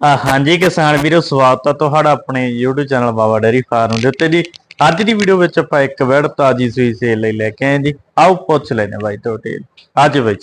ਆ ਹਾਂਜੀ ਕਿਸਾਨ ਵੀਰੋ, ਸਵਾਗਤ ਹੈ ਤੁਹਾਡਾ ਆਪਣੇ YouTube channel Baba dairy farm ਦੇ ਉੱਤੇ ਜੀ। ਅੱਜ ਦੀ ਵੀਡੀਓ ਵਿੱਚ ਆਪਾਂ ਇੱਕ ਵੜ ਤਾਜੀ ਸੂਈ ਸੇਲ ਲਈ ਲੈ ਕੇ ਆਏ ਜੀ। ਆਓ ਪੁੱਛ ਲੈਨੇ ਬਾਈ ਤੁਹਾਡੇ। ਅੱਜ ਬਾਈ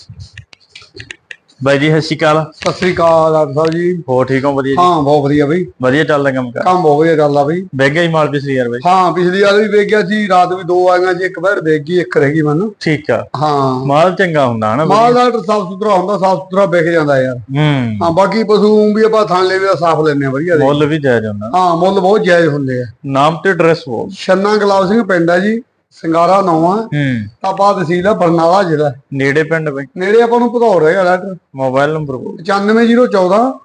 ਬਾਈ ਜੀ ਸਤਿ ਸ਼੍ਰੀ ਅਕਾਲ। ਸਤਿ ਸ੍ਰੀ ਅਕਾਲ ਡਾਕਟਰ ਸਾਹਿਬ ਜੀ। ਹੋਰ ਠੀਕ ਹੋ ਵਧੀਆ ਜੀ? ਹਾਂ ਬਹੁਤ ਵਧੀਆ ਬਈ। ਵਧੀਆ ਚੱਲਦਾ ਕੰਮ ਕਰ? ਕੰਮ ਬਹੁਤ ਵਧੀਆ ਚੱਲਦਾ ਬਈ। ਬਹਿ ਹੀ ਮਾਲ ਪਿਛਲੀ ਯਾਰ ਬਾਈ? ਹਾਂ ਪਿਛਲੀ ਵਾਰ ਵੀ ਵੇਖ ਗਿਆ ਸੀ ਰਾਤ ਵੀ ਦੋ ਆਈਆਂ ਜੀ ਇੱਕ ਵਾਰ ਵੇਖ ਗਈ ਇੱਕ ਰਹਿ ਗਈ ਮੈਨੂੰ। ਠੀਕ ਆ। ਹਾਂ। ਮਾਲ ਚੰਗਾ ਹੁੰਦਾ ਹਨਾ? ਮਾਲ ਡਾਕਟਰ ਸਾਫ਼ ਸੁਥਰਾ ਹੁੰਦਾ ਸਾਫ਼ ਸੁਥਰਾ ਵਿਕ ਜਾਂਦਾ ਯਾਰ। ਹੂੰ। ਹਾਂ ਬਾਕੀ ਪਸ਼ੂ ਵੀ ਆਪਾਂ ਥਾਂ ਲੈਵੇ ਦਾ ਸਾਫ਼ ਲੈਣੇ ਵਧੀਆ ਦੇ। ਮੁੱਲ ਵੀ ਜਾਇਜ਼ ਹੁੰਦਾ। ਹਾਂ ਮੁੱਲ ਬਹੁਤ ਜਾਇਜ਼ ਹੁੰਦੇ ਆ। ਨਾਮ ਤੇ ਐਡਰੈਸ ਬੋਲ। ਛੰਨਾ ਗੁਲਾਬ ਸਿੰਘ ਪਿੰਡ ਆ ਜੀ। ਸਿੰਗਾਰਾ ਨੌਵਾਂ ਹੂੰ। ਤਾਪਾ ਤਹਿਸੀਲ ਆ ਬਰਨਾਲਾ ਜ਼ਿਲ੍ਹਾ। ਨੇੜੇ ਪਿੰਡ ਬਾਈ। ਨੇੜੇ ਆਪਾਂ ਨੂੰ ਭਦੌੜ ਹੈਗਾ ਡਾਕਟਰ ਮੋਬਾਈਲ ਨੰਬਰ ਬੋਲ 95014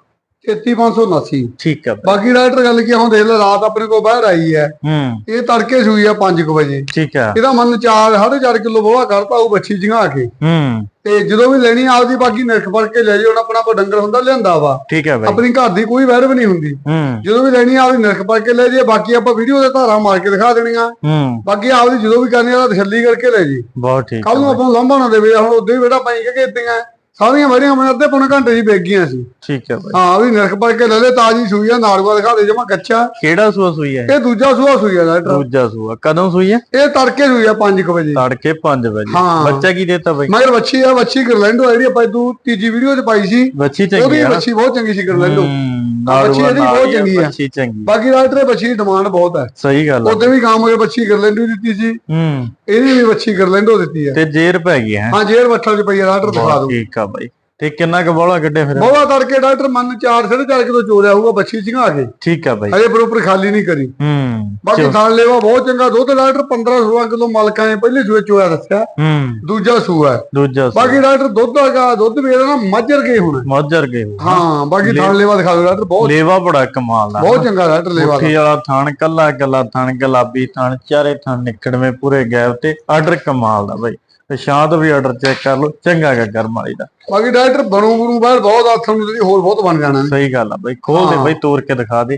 33579 ਠੀਕ ਆ। ਬਾਈ ਬਾਕੀ ਡਾਕਟਰ ਗੱਲ ਕੀ ਆ, ਹੁਣ ਦੇਖ ਲੈ ਰਾਤ ਆਪਣੇ ਕੋਲ ਬਾਹਰ ਆਈ ਹੈ। ਹੂੰ। ਇਹ ਤੜਕੇ ਸੂਈ ਆ 5 ਵਜੇ। ਠੀਕ ਆ। ਇਹਦਾ ਮਨ 4 4.5 ਕਿਲੋ ਬੋਲਾ ਕਰਤਾ ਉਹ ਬੱਚੀ ਜਿਹਾ ਕੇ। ਹੂੰ। ਤੇ ਜਦੋਂ ਵੀ ਲੈਣੀ ਆਪਦੀ ਬਾਕੀ ਨਿਰਖ ਫੜ ਕੇ ਲੈ ਜਾਓ ਆਪਣਾ ਕੋ ਡੰਗਰ ਹੁੰਦਾ ਲਿਆਂਦਾ ਵਾ। ਠੀਕ ਆ ਬਾਈ। ਆਪਣੀ ਘਰ ਦੀ ਕੋਈ ਵਹਿਰ ਵੀ ਨਹੀਂ ਹੁੰਦੀ। ਹੂੰ। ਜਦੋਂ ਵੀ ਲੈਣੀ ਆਪਦੀ ਨਿਰਖ ਫੜ ਕੇ ਲੈ ਜੇ ਬਾਕੀ ਆਪਾਂ ਵੀਡੀਓ ਦੇ ਧਾਰਾ ਮਾਰ ਕੇ ਦਿਖਾ ਦੇਣੀਆਂ। ਹੂੰ। ਬਾਕੀ ਆਪਦੀ ਜਦੋਂ ਵੀ ਕਰਨੀ ਆ ਤਸੱਲੀ ਕਰਕੇ ਲੈ ਜੀ ਬਹੁਤ ਠੀਕ ਕੱਲ ਨੂੰ ਆਪਾਂ ਨੂੰ ਲਾਂਭਾ ਨਾ ਦੇਵੇ ਹੁਣ ਉਦੋਂ ਹੀ ਬੇਟਾ ਪਾਈ ਕੇ ਕੀਤੀਆਂ ਸਾਰੀਆਂ ਵੜੀਆਂ ਮੈਂ ਅੱਧੇ ਪੌਣੇ ਘੰਟੇ ਦੀ ਵੇਚ ਗਈਆਂ ਸੀ। ਠੀਕ ਹੈ ਬਾਈ। ਹਾਂ ਵੀ ਨਿਰਖ ਫੜ ਕੇ ਲੈ ਲੈ ਤਾਜੀ ਸੂਈ ਆ ਦਿਖਾ ਦੇ ਜਮਾ ਕੱਚਾ। ਕਿਹੜਾ ਸੂਆ ਸੂਈ ਹੈ? ਇਹ ਦੂਜਾ ਸੂਆ ਸੂਈ ਆ ਡਾਕਟਰ। ਦੂਜਾ ਸੂਆ। ਕਦੋਂ ਸੂਈ ਹੈ? ਇਹ ਤੜਕੇ ਸੂਈ ਆ 5 ਵਜੇ। ਤੜਕੇ 5 ਵਜੇ। ਹਾਂ। ਬੱਚਾ ਕੀ ਦੇਤਾ ਬਾਈ? ਮਗਰ ਵੱਛੀ ਆ ਵੱਛੀ ਗਰਲੈਂਡੋ ਆ ਜਿਹੜੀ ਆਪਾਂ ਤੂੰ ਤੀਜੀ ਵੀਡੀਓ 'ਚ ਪਾਈ ਸੀ। ਬੱਚੀ ਚੰਗੀ ਹੈ ਨਾ। ਵੱਛੀ ਬਹੁਤ ਚੰਗੀ ਸੀ ਗਰਲੈਂਡੋ। ਹੂੰ, ਬੱਚੀ ਇਹਦੀ ਬਹੁਤ ਚੰਗੀ ਆ। ਬੱਚੀ ਚੰਗੀ। ਬਾਕੀ ਡਾਕਟਰ ਇਹ ਵੱਛੀ ਦੀ ਡਿਮਾਂਡ ਬਹੁਤ ਹੈ। ਸਹੀ ਗੱਲ ਉਹਦੇ ਵੀ ਕੰਮ ਹੋਏ ਵੱਛੀ ਗਰਲੈਂਡੋ ਦਿੱਤੀ ਸੀ। ਹੂੰ। ਇਹਦੀ ਵੀ ਵੱਛੀ ਗਰਲੈਂਡੋ ਦਿੱਤੀ ਹੈ। ਤੇ ਜੇਰ ਪੈ ਗਈ ਹੈ। ਹਾਂ ਜੇਰ ਵੱਠਲ 'ਚ ਪਈ ਡਾਕਟਰ ਦਿਖਾ ਦਿਓ ਠੀਕ ਆ ਬਾਈ। ਤੇ ਕਿੰਨਾ ਕੁ ਬੋਲਾ ਕੱਢੇ ਫਿਰ ਬਹੁਤ ਤੜਕੇ ਡਾਕਟਰ ਮਨ 4 4.5 ਕਿਲੋ ਚੋਰਿਆ ਹੋਊਗਾ ਵੱਛੀ ਸਿੰਘਾ ਕੇ। ਠੀਕ ਆ ਬਾਈ। ਅਜੇ ਬਰੋਬਰ ਖਾਲੀ ਨਹੀਂ ਕਰੀ। ਹੂੰ ਬਾਕੀ ਥਾਲ ਲੈਵਾ ਬਹੁਤ ਚੰਗਾ ਦੁੱਧ ਡਾਕਟਰ 15 16 ਕਿਲੋ ਮਲਕਾਂ ਨੇ ਪਹਿਲੇ ਸੂਏ ਚੋਇਆ ਦੱਸਿਆ। ਹੂੰ। ਦੂਜਾ ਸੂਆ ਦੂਜਾ ਸੂਆ। ਬਾਕੀ ਡਾਕਟਰ ਦੁੱਧ ਹੈਗਾ ਦੁੱਧ ਵੀ ਇਹਦਾ ਨਾ ਮੱਝਰ ਕੇ ਹੋਣਾ। ਮੋਜਰ ਗਏ ਹੋ। ਬਾਕੀ ਥਾਲ ਲੈਵਾ ਦਿਖਾ ਦਿਓ ਡਾਕਟਰ ਬਹੁਤ ਲੇਵਾ ਬੜਾ ਕਮਾਲ ਦਾ। ਬਹੁਤ ਚੰਗਾ ਡਾਕਟਰ ਲੈਵਾ। ਮੁੱਠੀ ਵਾਲਾ ਥਣ ਕੱਲਾ ਕੱਲਾ ਥਣ ਗੁਲਾਬੀ ਥਣ ਚਾਰੇ ਥਣ ਨਿਕੜਵੇਂ ਪੂਰੇ ਗੈਪ ਤੇ ਆਰਡਰ ਕਮਾਲ ਦਾ ਬਾਈ। ਤੇ ਸ਼ਾਂਤ ਵੀ ਆਰਡਰ ਚੈੱਕ ਕਰ ਲਓ ਚੰਗਾ ਗਾ ਗਰਮ ਵਾਲੀ ਦਾ। ਬਾਕੀ ਡਾਕਟਰ ਬਣੂ ਬਣੂ ਬਾਹਰ ਬਹੁਤ ਆਥਣ ਨੂੰ ਜਿਹੜੀ ਹੋਰ ਬਹੁਤ ਬਣ ਜਾਣਾ। ਸਹੀ ਗੱਲ ਆ ਬਾਈ ਖੋਲ ਦੇ ਹਾਂ। ਬਾਈ ਤੋੜ ਕੇ ਦਿਖਾ ਦੇ।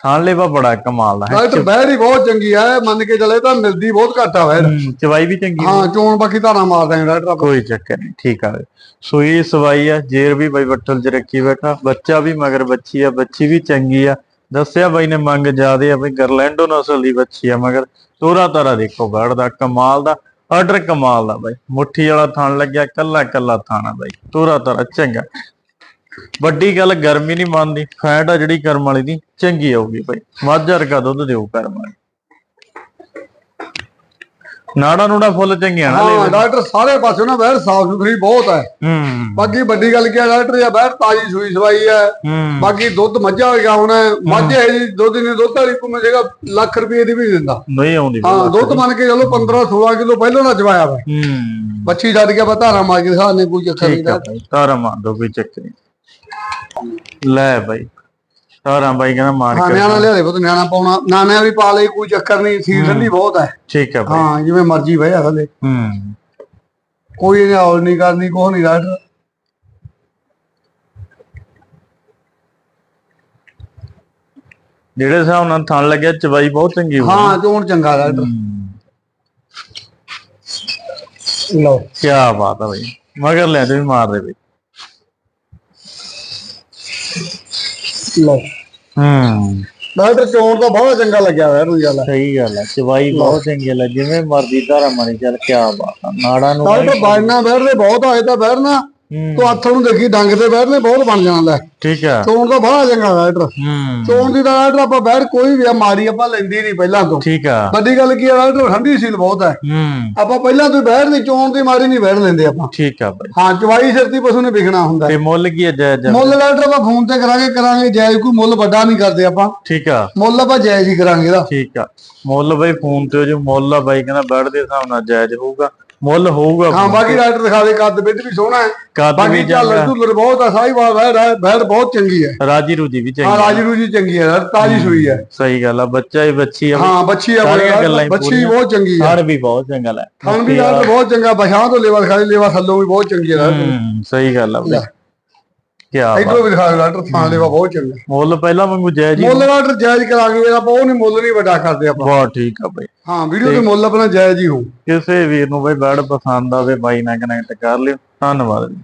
ਥਣ ਲੇਵਾ ਬੜਾ ਕਮਾਲ ਦਾ ਹੈ। ਡਾਕਟਰ ਬਹਿਰ ਹੀ ਬਹੁਤ ਚੰਗੀ ਆ ਇਹ ਮੰਨ ਕੇ ਚੱਲੇ ਤਾਂ ਮਿਲਦੀ ਬਹੁਤ ਘੱਟ ਆ ਹੂੰ, ਚਵਾਈ ਵੀ ਚੰਗੀ ਹਾਂ ਚੋਣ ਬਾਕੀ ਧਾਰਾ ਮਾਰ ਦਾਂਗੇ ਡਾਕਟਰ ਕੋਈ ਚੱਕਰ ਨਹੀਂ ਠੀਕ ਆ। ਸੂਈ ਸਵਾਈ ਆ ਜੇਰ ਵੀ ਬਾਈ ਬੱਠਲ ਚ ਰੱਖੀ ਬੈਠਾ ਬੱਚਾ ਵੀ ਮਗਰ ਬੱਚੀ ਆ ਬੱਚੀ ਵੀ ਚੰਗੀ ਆ। ਦੱਸਿਆ ਬਾਈ ਨੇ ਮੰਗ ਜ਼ਿਆਦੇ ਆ ਬਈ ਗਰਲੈਂਡੋ ਨਸਲ ਦੀ ਬੱਚੀ ਆ ਮਗਰ। ਤੋਰਾ ਤਾਰਾ ਦੇਖੋ ਬੜ ਦਾ ਕਮਾਲ ਦਾ। ਆਰਡਰ ਕਮਾਲ ਦਾ ਬਾਈ। ਮੁੱਠੀ ਵਾਲਾ ਥਣ ਲੱਗਿਆ, ਕੱਲਾ ਕੱਲਾ ਥਾਣਾ ਬਾਈ। ਤੋਰਾ ਤਾਰਾ, ਚੰਗਾ। ਵੱਡੀ ਗੱਲ, ਗਰਮੀ ਨਹੀਂ ਮੰਨਦੀ। ਫੈਟ ਆ ਜਿਹੜੀ ਕਰਮ ਵਾਲੀ ਦੀ, ਚੰਗੀ ਆਊਗੀ ਬਾਈ। ਮੱਝ ਵਰਗਾ ਦੁੱਧ ਦਿਓ ਕਰਮ ਵਾਲੀ। ਨਾੜਾ ਨੂੜਾ ਫੁੱਲ ਚੰਗੀਆਂ ਨਾ ਹਾਂ ਡਾਕਟਰ ਸਾਰੇ ਪਾਸੇ ਨਾ ਬਹਿਰ ਸਾਫ਼ ਸੁਥਰੀ ਬਹੁਤ ਹੈ। ਹੂੰ। ਬਾਕੀ ਵੱਡੀ ਗੱਲ ਕੀ ਆ ਡਾਕਟਰ ਇਹ ਬਹਿਰ ਤਾਜੀ ਸੂਈ ਸਵਾਈ ਹੈ। ਹੂੰ। ਬਾਕੀ ਦੁੱਧ ਮੱਝਾਂ ਵਰਗਾ ਹੁਣ ਮੱਝ ਹੈ ਜੀ ਦੁੱਧ ਨੇ ਦੁੱਧ ਵਾਲੀ ਕੋ ਜਗ੍ਹਾ ਲੱਖ ਰੁਪਏ ਦੀ ਵੀ ਦਿੰਦਾ। ਨਹੀਂ ਆਉਂਦੀ ਹਾਂ ਦੁੱਧ ਮੰਨ ਕੇ ਚਲੋ 15 16 ਕਿਲੋ ਪਹਿਲਾਂ ਦਾ ਚਵਾਇਆ ਵਾ। ਹੂੰ। ਬੱਚੀ ਛੱਡ ਕੇ ਧਾਰਾ ਮਾਰ ਕੇ ਦਿਖਾ ਨੇ ਕੋਈ ਚੱਕਰ ਨਹੀਂ ਬਾਈ ਤਾਰਾ ਮਾਰ ਦੋ ਕੋਈ ਚੱਕਰ ਨਹੀਂ। ਲੈ ਬਾਈ ਤਾਰਾ ਬਾਈ ਕਹਿੰਦਾ ਮਾਰ ਹਾਂ ਕੇ ਨਿਆਣਾ ਲਿਆ ਦੇ ਪੁੱਤ ਨਿਆਣਾ ਪਾਉਣਾ। ਨਾਨਿਆਂ ਵੀ ਪਾ ਲਈ ਕੋਈ ਚੱਕਰ ਨਹੀਂ ਸੀਰ ਠੰਡੀ ਬਹੁਤ ਹੈ। ਠੀਕ ਆ ਬਾਈ। ਹਾਂ ਜਿਵੇਂ ਮਰਜ਼ੀ ਬਹਿ ਥੱਲੇ। ਹੂੰ। ਕੋਈ ਇਹਨੇ ਔਲ ਨਹੀਂ ਕਰਨੀ ਕੋਹ ਨਹੀਂ ਡਾਕਟਰ ਜਿਹੜੇ ਹਿਸਾਬ ਨਾਲ ਥਣ ਲੱਗਿਆ ਚਵਾਈ ਬਹੁਤ ਚੰਗੀ ਹੋਈ ਹਾਂ ਚੋਣ ਚੰਗਾ ਡਾਕਟਰ ਲਓ ਕੀ ਬਾਤ ਆ ਬਾਈ। ਮਗਰ ਲੈ ਤੇ ਮਾਰ ਦੇ ਬਾਈ। ਲਓ ਹੂੰ। ਡਾਕਟਰ ਚੋਣ ਤਾਂ ਬਹੁਤ ਚੰਗਾ ਲੱਗਿਆ ਹੋਇਆ ਨੂੰ ਗੱਲ ਸਹੀ ਗੱਲ ਆ ਚਵਾਈ ਬਹੁਤ ਚੰਗੀ ਲੱਗ ਜਿਵੇਂ ਮਰਜ਼ੀ ਤਾਰਾ ਮਾਰੀ ਚੱਲ ਕੀ ਬਾਤ ਆ ਨਾੜਾ ਨੂੰ ਡਾਕਟਰ ਬਾਜਣਾ ਬਹਿਰਦੇ ਬਹੁਤ ਆਏ ਤਾਂ ਬਹਿਰਨਾ। ਹੂੰ ਤੂੰ ਹੱਥ ਨੂੰ ਦੇਖੀ ਡੰਗ ਤੇ ਬਹਿਰਨੇ ਬਹੁਤ ਬਣ ਜਾਂਦਾ ਠੀਕ ਆ। ਚੋਣ ਤਾਂ ਬਹੁਤ ਚੰਗਾ ਹੂੰ। ਚੋਣ ਦੀ ਡਾਕਟਰ ਆਪਾਂ ਬਹਿਰ ਕੋਈ ਵੀ ਆ ਮਾਰੀ ਆਪਾਂ ਲੈਂਦੀ ਨਹੀਂ ਪਹਿਲਾਂ ਤੋਂ। ਠੀਕ ਆ। ਵੱਡੀ ਗੱਲ ਕੀ ਆ ਡਾਕਟਰ ਠੰਡੀ ਸੀਲ ਬਹੁਤ ਹੈ ਹੂੰ। ਆਪਾਂ ਪਹਿਲਾਂ ਤੋਂ ਹੀ ਬਹਿਰ ਦੀ ਚੋਣ ਦੀ ਮਾਰੀ ਨਹੀਂ ਬਹਿਣ ਲੈਂਦੇ ਆਪਾਂ। ਠੀਕ ਆ ਬਾਈ। ਹਾਂ ਚਵਾਈ ਸਿਰਤੀ ਪਸ਼ੂ ਨੇ ਵਿਕਣਾ ਹੁੰਦਾ। ਤੇ ਮੁੱਲ ਕੀ ਹੈ ਜਾਇਜ਼ ਮੁੱਲ ਡਾਕਟਰ ਆਪਾਂ ਫੋਨ ਤੇ ਕਰਾਂਗੇ ਕਰਾਂਗੇ ਜਾਇਜ਼ ਕੋਈ ਮੁੱਲ ਵੱਡਾ ਨਹੀਂ ਕਰਦੇ ਆਪਾਂ। ਠੀਕ ਆ। ਮੁੱਲ ਆਪਾਂ ਜਾਇਜ਼ ਹੀ ਕਰਾਂਗੇ ਇਹਦਾ। ਠੀਕ ਆ। ਮੁੱਲ ਬਈ ਫੋਨ ਤੇ ਜੋ ਮੁੱਲ ਆ ਬਾਈ ਕਹਿੰਦਾ ਬੈਡ ਦੇ ਹਿਸਾਬ ਨਾਲ ਜਾਇਜ਼ ਹੋਊਗਾ। ਮੁੱਲ ਹੋਊਗਾ ਹਾਂ ਬਾਕੀ ਡਾਕਟਰ ਦਿਖਾ ਦੇ ਕੱਦ ਬਿੱਟ ਵੀ ਸੋਹਣਾ ਹੈ। ਕੱਦ ਵੀ ਚੰਗਾ। ਝੁੱਲਰ ਬਹੁਤ ਆ ਸਾਈਵਾਲ ਬੈੜ ਹੈ ਬੈੜ ਬਹੁਤ ਚੰਗੀ ਹੈ। ਰਾਜੀ ਰੂਜੀ ਵੀ ਹਾਂ ਚੰਗੀ ਰਾਜੀ ਰੂਜੀ ਚੰਗੀ ਹੈ ਤਾਜੀ ਸੂਈ ਹੈ। ਸਹੀ ਗੱਲ ਆ ਬੱਚਾ ਹੀ ਬੱਚੀ ਆ। ਹਾਂ ਬੱਚੀ ਆ ਹੀ ਬੱਚੀ। ਬਹੁਤ ਚੰਗੀ ਹੈ ਹੜ ਵੀ ਬਹੁਤ ਚੰਗਾ ਲੈ। ਥਣ ਵੀ ਬਹੁਤ ਚੰਗਾ ਬਸ਼ਾਂ ਤੋਂ ਲੇਵਾ ਦਿਖਾ ਦੇ ਲੇਵਾ ਥੱਲੋਂ ਵੀ ਬਹੁਤ ਚੰਗੀ ਹੈ ਹੂੰ ਸਹੀ ਗੱਲ ਆ ਬਈ। ਕੀ ਬਾਤ। ਇਧਰੋਂ ਵੀ ਦਿਖਾ ਦੇ ਡਾਕਟਰ ਥਾਂ ਲੇਵਾ ਬਹੁਤ ਚੰਗਾ। ਮੁੱਲ ਪਹਿਲਾਂ ਵਾਂਗੂ ਜਾਇਜ਼ ਹੀ ਮੁੱਲ ਡਾਕਟਰ ਜਾਇਜ਼ ਕਰਾਂਗੇ ਆਪਾਂ ਉਹ ਨਹੀਂ ਮੁੱਲ ਨਹੀਂ ਵੱਡਾ ਕਰਦੇ ਆਪਾਂ। ਬਹੁਤ ਠੀਕ ਆ ਬਈ। ਹਾਂ ਵੀਡੀਓ ਤੇ ਮੁੱਲ ਆਪਣਾ ਜਾਇਜ਼ ਹੀ ਹੋਊ। ਕਿਸੇ ਵੀਰ ਨੂੰ ਬਈ ਬੈਡ ਪਸੰਦ ਆਵੇ ਬਾਈ ਨਾਲ ਕਨੈਕਟ ਕਰ ਲਿਓ। ਧੰਨਵਾਦ ਜੀ।